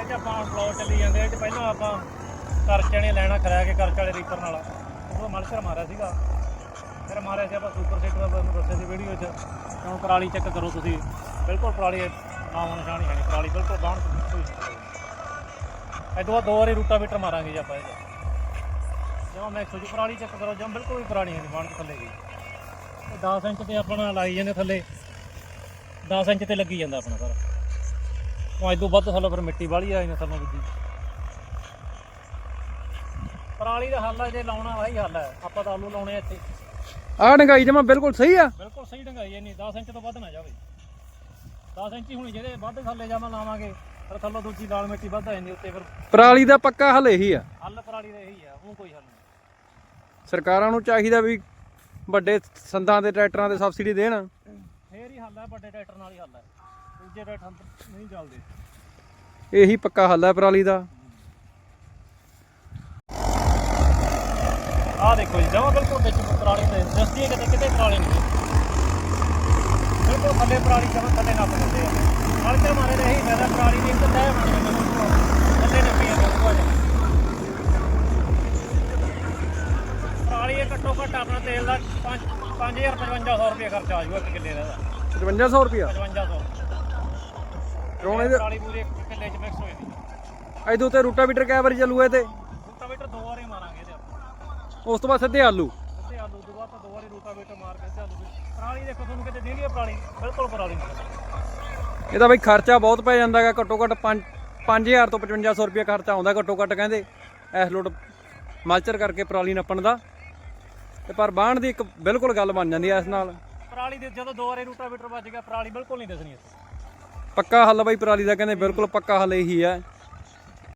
ਇਹ 'ਚ ਆਪਾਂ ਬਲੋਟ ਚੱਲੀ ਜਾਂਦੇ ਇਹ 'ਚ ਪਹਿਲਾਂ ਆਪਾਂ ਕਰਚੇ ਨੇ ਲੈਣਾ ਕਰਾਇਆ ਕੇ ਕਰਚ ਵਾਲੇ ਰੀਪਰ ਨਾਲ। ਉਹ ਮਲਚਰ ਮਾਰਿਆ ਸੀਗਾ। ਫਿਰ ਮਾਰਿਆ ਸੀ ਆਪਾਂ ਸੁਪਰ ਸੀਟਰ ਤੁਹਾਨੂੰ ਦੱਸਿਆ ਸੀ ਵੀਡੀਓ 'ਚ। ਤੇ ਹੁਣ ਪਰਾਲੀ ਚੈੱਕ ਕਰੋ ਤੁਸੀਂ। ਬਿਲਕੁਲ ਪਰਾਲੀ ਨਾਮ ਨਿਸ਼ਾਨ ਹੀ ਹੈ ਨਹੀਂ ਪਰਾਲੀ, ਬਿਲਕੁਲ ਬਾਹਣ ਤੋਂ ਇਹ ਦੋ ਦੋ ਵਾਰੀ ਰੂਟਾਵੀਟਰ ਮਾਰਾਂਗੇ ਜੀ ਆਪਾਂ ਇਹਦਾ। ਜਮਾ ਮੈਕਸ ਜੀ ਪਰਾਲੀ ਚੈੱਕ ਕਰੋ ਜਮ ਬਿਲਕੁਲ ਵੀ ਪੁਰਾਣੀ ਹੈ ਨਹੀਂ, ਬਾਹਣ ਥੱਲੇ ਗਈ। ਇਹ 10 ਇੰਚ ਤੇ ਆਪਣਾ ਲਾਈ ਜਾਂਦੇ ਥੱਲੇ। 10 ਇੰਚ ਤੇ ਲੱਗੀ ਜਾਂਦਾ ਆਪਣਾ ਸਾਰਾ। ਉਹ ਇਦੋਂ ਵੱਧ ਥੱਲੇ ਫਿਰ ਮਿੱਟੀ ਵਾਲੀ ਆ ਜਾਂਦੀ ਥੱਲੋਂ ਦੂਜੀ ਪਰਾਲੀ ਦਾ ਹੱਲ ਆ ਜੇ ਲਾਉਣਾ ਵਾਹੀ ਹੱਲ ਹੈ ਆਪਾਂ ਤਾਂ ਆਲੂ ਲਾਉਣੇ ਆ ਇੱਥੇ। ਆਹ ਡੰਗਾਈ ਜਮਾ ਬਿਲਕੁਲ ਸਹੀ ਆ। ਬਿਲਕੁਲ ਸਹੀ ਢੰਗਾਈ ਹੈ ਨਹੀਂ 10 ਇੰਚ ਤੋਂ ਵੱਧ ਨਾ ਜਾਵੇ। 10 ਇੰਚ ਹੀ ਹੋਣੀ ਜਿਹਦੇ ਵੱਧ ਥੱਲੇ ਜਾਵਾਂ ਲਾਵਾਂਗੇ ਫਿਰ ਥੱਲੋਂ ਦੂਜੀ ਲਾਲ ਮਿੱਟੀ ਵੱਧ ਆ ਜਾਂਦੀ ਉੱਤੇ ਫਿਰ ਪਰਾਲੀ ਦਾ ਪੱਕਾ ਹੱਲ ਇਹੀ ਆ। ਹੱਲ ਪਰਾਲੀ ਦਾ ਇਹੀ ਆ ਉਹ ਕੋਈ ਹੱਲ ਨਹੀਂ। ਸਰਕਾਰਾਂ ਨੂੰ ਚਾਹੀਦਾ ਵੀ ਵੱਡੇ ਸੰਦਾਂ ਦੇ ਟਰੈਕਟਰਾਂ ਤੇ ਸਬਸਿਡੀ ਦੇਣ। ਫੇਰ ਹੀ ਹੱਲ ਹੈ ਵੱਡੇ ਟਰੈਕਟਰ ਨਾਲ ਹੀ ਹੱਲ ਹੈ ਨਹੀਂ ਚੱਲਦੇ। ਇਹੀ ਪੱਕਾ ਹੱਲ ਹੈ ਪਰਾਲੀ ਦਾ। ਆਹ ਦੇਖੋ ਜੀ ਜਮਾ ਬਿਲਕੁਲ ਵਿੱਚ ਪਰਾਲੀ ਦੇ ਦਸਤੀ ਕਿਤੇ ਕਿਤੇ ਪਰਾਲੀ ਨਹੀਂ ਬਿਲਕੁਲ ਥੱਲੇ ਪਰਾਲੀ ਜਮਾ ਥੱਲੇ ਨੱਪ ਦਿੰਦੇ ਆ। ਤੇ ਮਾਰੇ ਦੇ ਇਹੀ ਫਾਇਦਾ ਪਰਾਲੀ ਦੀ ਇੱਕ ਤਹਿ ਬਣ ਜਾਂਦੀ ਹੈ ਥੱਲੇ ਨੱਪੀ ਜਾਂਦੇ ਉਹ ਪਰਾਲੀ ਇਹ ਘੱਟੋ ਘੱਟ ਆਪਣਾ ਤੇਲ ਦਾ 5 5000 5500 ਰੁਪਏ ਖਰਚਾ ਆ ਜਾਊਗਾ ਇੱਕ ਕਿੱਲੇ ਦਾ। 5500 ਰੁਪਿਆ 5500 ਕਰਾਉਣੇ ਦੇ ਪਰਾਲੀ ਪੂਰੀ ਇੱਕ ਕਿੱਲੇ 'ਚ ਮਿਕਸ ਹੋ ਜਾਂਦੀ ਇਹਦੇ ਉੱਤੇ ਰੂਟਾਵੀਟਰ ਕੈ ਵਾਰੀ ਚੱਲੂ ਇਹ ਤੇ? ਰੂਟਾਵੇਟਰ ਦੋ ਵਾਰੀ ਮਾਰਾਂਗੇ ਇਹਦੇ ਆਪਾਂ। ਉਸ ਤੋਂ ਬਾਅਦ ਸਿੱਧੇ ਆਲੂ। ਉੱਤੇ ਆਲੂ ਤੋਂ ਬਾਅਦ ਤਾਂ ਦੋ ਵਾਰੀ ਰੂਟਾਵੇਟਰ ਮਾਰ ਕੇ ਤੇ ਆਲੂ ਵਿੱਚ ਪਰਾਲੀ ਦੇਖੋ ਤੁਹਾਨੂੰ ਕਿਤੇ ਦਿੰਦੀ ਹੈ ਪਰਾਲੀ ਬਿਲਕੁਲ ਪਰਾਲੀ ਇਹਦਾ ਬਈ ਖਰਚਾ ਬਹੁਤ ਪੈ ਜਾਂਦਾਗਾ ਘੱਟੋ ਘੱਟ 5 5000 ਤੋਂ 5500 ਰੁਪਏ ਖਰਚਾ ਆਉਂਦਾ ਘੱਟੋ ਘੱਟ ਕਹਿੰਦੇ। ਇਸ ਲੋਟ ਮਲਚਰ ਕਰਕੇ ਪਰਾਲੀ ਨੱਪਣ ਦਾ। ਤੇ ਪਰ ਬਾਣ ਦੀ ਇੱਕ ਬਿਲਕੁਲ ਗੱਲ ਬਣ ਜਾਂਦੀ ਐ ਇਸ ਨਾਲ। ਪਰਾਲੀ ਦੇ ਜਦੋਂ ਦੋ ਵਾਰੀ ਰੂਟਾਵੇਟਰ ਵੱਜ ਗਿਆ ਪਰਾਲੀ ਬਿਲਕੁਲ ਨਹੀਂ ਦਿਸਣੀ ਇੱਥੇ। ਪੱਕਾ ਹੱਲ ਬਈ ਪਰਾਲੀ ਦਾ ਕਹਿੰਦੇ ਬਿਲਕੁਲ ਪੱਕਾ ਹੱਲ ਇਹੀ ਹੈ